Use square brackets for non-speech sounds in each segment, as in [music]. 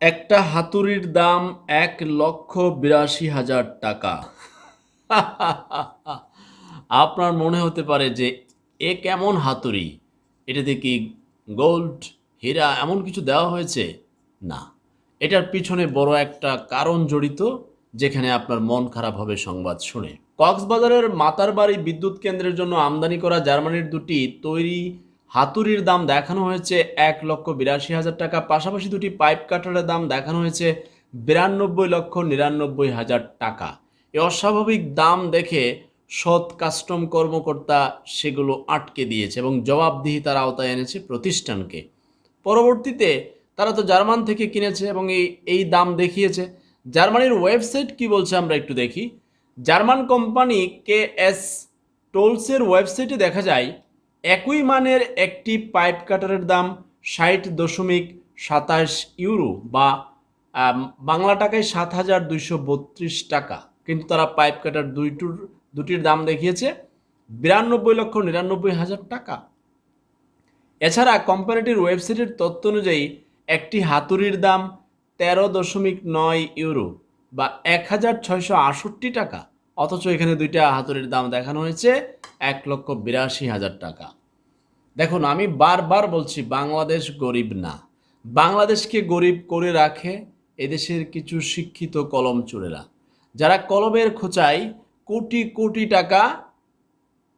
একটা হাতুড়ির দাম এক লক্ষ বিরাশি হাজার টাকা। [laughs] আপনার মনে হতে পারে যে, এ কেমন হাতুড়ি? এটাতে কি গোল্ড হীরা, এমন কিছু দেওয়া হয়েছে? না। এটার পিছনে বড় একটা কারণ জড়িত, যেখানে আপনার মন খারাপ হবে সংবাদ শুনে। কক্সবাজারের মাতারবাড়ি বিদ্যুৎ কেন্দ্রের জন্য আমদানি করা জার্মানির দুটি তৈরি হাতুড়ির দাম দেখানো হয়েছে এক লক্ষ বিরাশি হাজার টাকা, পাশাপাশি দুটি পাইপ কাটারের দাম দেখানো হয়েছে বিরানব্বই লক্ষ নিরানব্বই হাজার টাকা। এই অস্বাভাবিক দাম দেখে সৎ কাস্টম কর্মকর্তা সেগুলো আটকে দিয়েছে এবং জবাবদিহিতার আওতায় এনেছে প্রতিষ্ঠানকে। পরবর্তীতে তারা তো জার্মান থেকে কিনেছে এবং এই এই দাম দেখিয়েছে। জার্মানির ওয়েবসাইট কি বলছে আমরা একটু দেখি। জার্মান কোম্পানি কে এস টোলসের ওয়েবসাইটে দেখা যায় একই মানের একটি পাইপ কাটারের দাম ষাট দশমিক সাতাশ ইউরো বা বাংলা টাকায় সাত হাজার দুইশো বত্রিশ টাকা। কিন্তু তারা পাইপ কাটার দুইটুর দুটির দাম দেখিয়েছে বিরানব্বই লক্ষ নিরানব্বই হাজার টাকা। এছাড়া কোম্পানিটির ওয়েবসাইটের তথ্য অনুযায়ী একটি হাতুড়ির দাম তেরো দশমিক নয় ইউরো বা এক হাজার ছয়শো আষট্টি টাকা। অথচ এখানে দুইটা হাতুড়ির দাম দেখানো হয়েছে এক লক্ষ বিরাশি হাজার টাকা। দেখুন, আমি বারবার বলছি, বাংলাদেশ গরিব না। বাংলাদেশকে গরিব করে রাখে এদেশের কিছু শিক্ষিত কলম চোরেরা। যারা কলমের খোঁচায় কোটি কোটি টাকা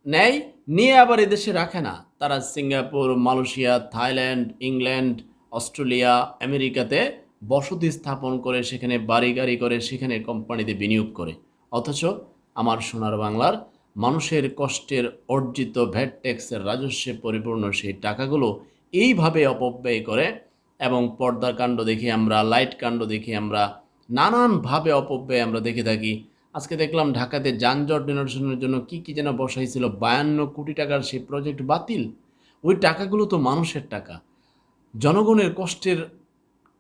নেয়, নিয়ে আবার এদেশে রাখে না। তারা Singapore, Malaysia, Thailand, England, Australia, আমেরিকাতে বসতি স্থাপন করে, সেখানে বাড়ি গাড়ি করে, সেখানে কোম্পানিতে বিনিয়োগ করে। অথচ আমার সোনার বাংলার মানুষের কষ্টের অর্জিত ভ্যাট ট্যাক্সের রাজস্বে পরিপূর্ণ সেই টাকাগুলো এইভাবে অপব্যয় করে এবং পর্দার কাণ্ড দেখে আমরা, লাইট কাণ্ড দেখে আমরা, নানানভাবে অপব্যয় আমরা দেখে থাকি। আজকে দেখলাম ঢাকাতে যানজট নিরসনের জন্য কি কি যেন বসাইছিল, বায়ান্ন কোটি টাকার সেই প্রজেক্ট বাতিল। ওই টাকাগুলো তো মানুষের টাকা। জনগণের কষ্টের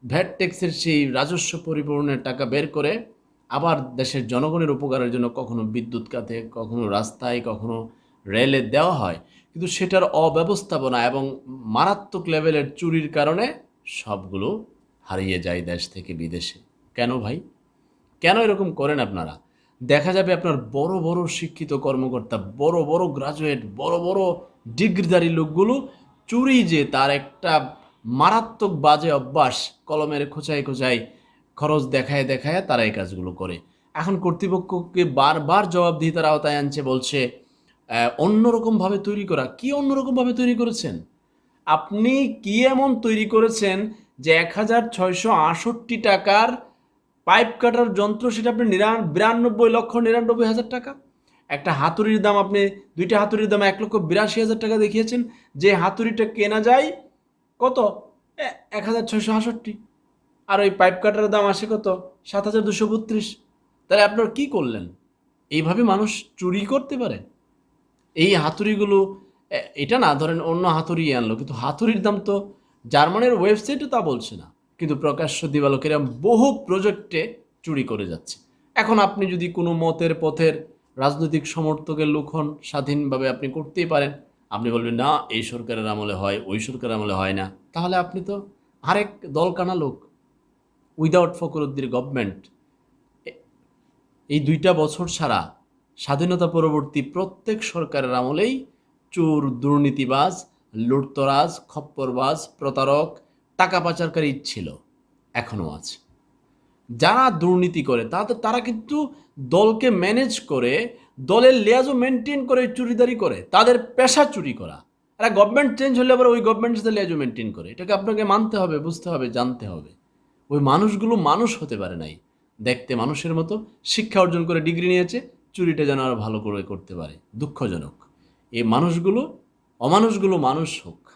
ভ্যাট ট্যাক্সের সেই রাজস্ব পরিপূরণের টাকা বের করে আবার দেশের জনগণের উপকারের জন্য কখনো বিদ্যুৎ খাতে কখনো রাস্তায়, কখনো রেলে দেওয়া হয়। কিন্তু সেটার অব্যবস্থাপনা এবং মারাত্মক লেভেলের চুরির কারণে সবগুলো হারিয়ে যায় দেশ থেকে বিদেশে। কেন ভাই? কেন এরকম করেন আপনারা? দেখা যাবে আপনার বড় বড় শিক্ষিত কর্মকর্তা, বড় বড় গ্রাজুয়েট বড় বড় ডিগ্রিধারী লোকগুলো চুরি যে তার একটা মারাত্মক বাজে অভ্যাস কলমের খোঁচায় খোঁচায় খরচ দেখায় দেখায় তারা এই কাজগুলো করে। এখন কর্তৃপক্ষকে বারবার জবাবদিহিতার আওতায় আনছে, বলছে অন্যরকমভাবে তৈরি করা। কি অন্যরকমভাবে তৈরি করেছেন? আপনি কি এমন তৈরি করেছেন যে এক হাজার ছয়শো আষট্টি টাকার পাইপ কাটার যন্ত্র সেটা আপনি নিরা বিরানব্বই লক্ষ নিরানব্বই হাজার টাকা? একটা হাতুড়ির দাম আপনি, দুইটা হাতুড়ির দাম এক লক্ষ বিরাশি হাজার টাকা দেখিয়েছেন। যে হাতুড়িটা কেনা যায় কত? এক হাজার ছয়শো আষট্টি আর ওই পাইপ কাটারের দাম আসে কত? সাত হাজার দুশো বত্রিশ। তাহলে আপনার কী করলেন? এইভাবে মানুষ চুরি করতে পারে? এই হাতুড়িগুলো এটা না, ধরেন অন্য হাতুড়ি আনলো, কিন্তু হাতুড়ির দাম তো জার্মানির ওয়েবসাইটে তা বলছে না। কিন্তু প্রকাশ্য দিবালোকেরা বহু প্রজেক্টে চুরি করে যাচ্ছে। এখন আপনি যদি কোনো মতের পথের রাজনৈতিক সমর্থকের লোক হন স্বাধীনভাবে আপনি করতেই পারেন। আপনি বলবেন, না, এই সরকারের আমলে হয়, ওই সরকারের আমলে হয় না। তাহলে আপনি তো আরেক দলকানা লোক। উইদাউট ফকরুদ্দির গভর্নমেন্ট এই দুইটা বছর ছাড়া স্বাধীনতা পরবর্তী প্রত্যেক সরকারের আমলেই চোর, দুর্নীতিবাজ, লুটতরাজ, খপ্পরবাজ, প্রতারক, টাকা পাচারকারী ছিল এখনও আছে। যারা দুর্নীতি করে, তাদের, তারা কিন্তু দলকে ম্যানেজ করে, দলের লেয়াজও মেনটেন করে, চুরিদারি করে, তাদের পেশা চুরি করা। এরা গভর্নমেন্ট চেঞ্জ হলে আবার ওই গভর্নমেন্টের সাথে লেয়াজও মেনটেন করে। এটাকে আপনাকে মানতে হবে, বুঝতে হবে, জানতে হবে। ওই মানুষগুলো মানুষ হতে পারে নাই। দেখতে মানুষের মতো, শিক্ষা অর্জন করে ডিগ্রি নিয়েছে, চুরিটা যেন আরও ভালো করে করতে পারে, দুঃখজনক। এই মানুষগুলো অমানুষগুলো মানুষ হোক।